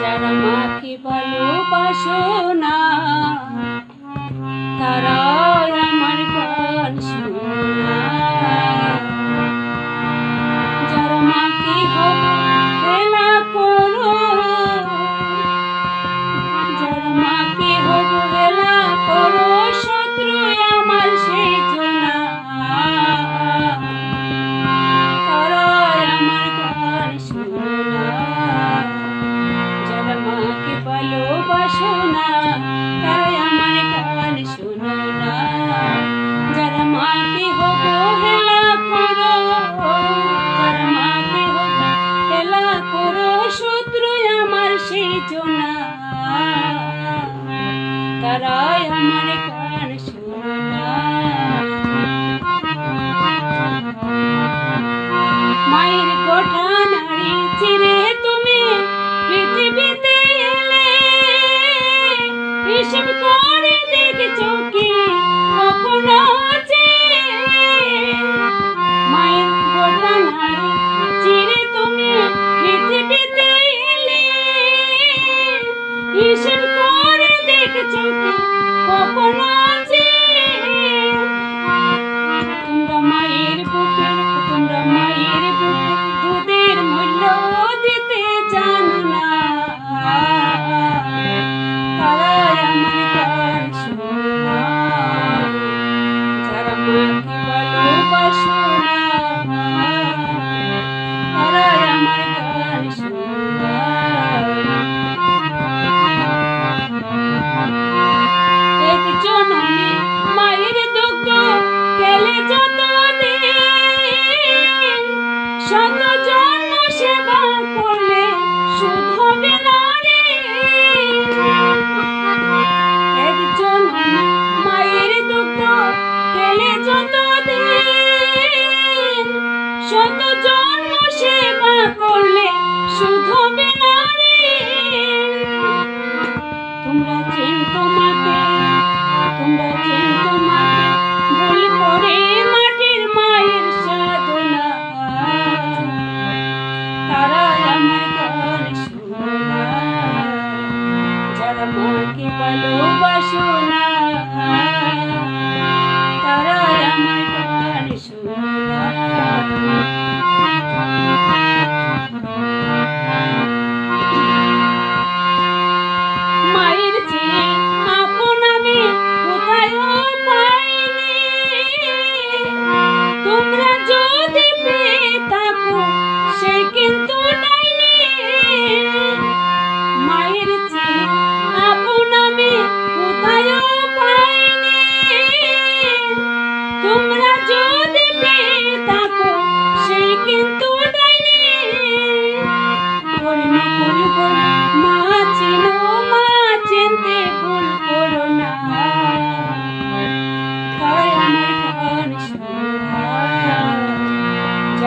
যারা মাকে ভালোবাসো না তারা Yeah. চোখে কখনো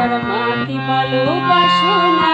তোর মাটি ভালোবাসো না